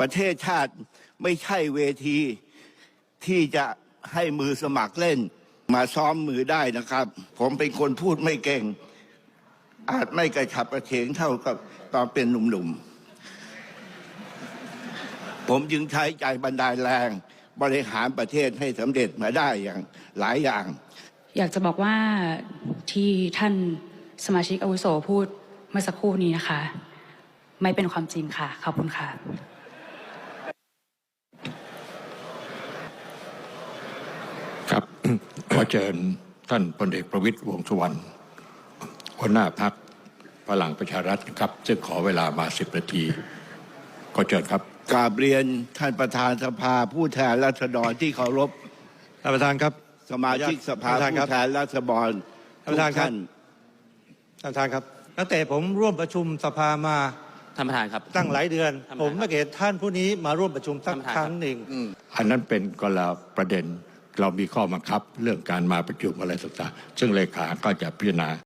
ประเทศชาติไม่ใช่เวทีที่จะให้มือสมัครเล่น มาซ้อมมือได้นะครับ ผมเป็นคนพูดไม่เก่ง อาจไม่กระฉับกระเฉงเท่ากับตอนเป็นหนุ่มๆ ผมจึงใช้ใจบันดาลแรง บริหารประเทศให้สำเร็จมาได้อย่างหลายอย่าง อยากจะบอกว่าที่ท่านสมาชิกอาวุโสพูดเมื่อสักครู่นี้นะคะ ไม่เป็นความจริงค่ะ ขอบคุณค่ะ ครับ ขอเชิญท่านพลเอกประวิตยวงษ์สุวรรณหัวหน้าพักพลังประชารัฐนะครับ ซึ่งขอเวลามาสิบนาที ขอเชิญครับกราบเรียนท่านประธานสภาผู้แทนราษฎรที่เคารพท่านประธานครับ สมาชิกสภาท่านประธานครับผู้แทนราษฎรท่านประธานครับทุกท่านประธานครับตั้งแต่ผมร่วมประชุมสภามาท่านประธานครับ ตั้งหลายเดือนท่านปผระมธานไม่เห็นท่านผู้นี้มาร่วมประชุมสักท่านประธานครั้งหนึ่ง อันนั้นเป็นก็ละประเด็น เรามีข้อบังคับเรื่องการมาประชุมอะไรต่างๆซึ่งเลขาก็จะพิจารณา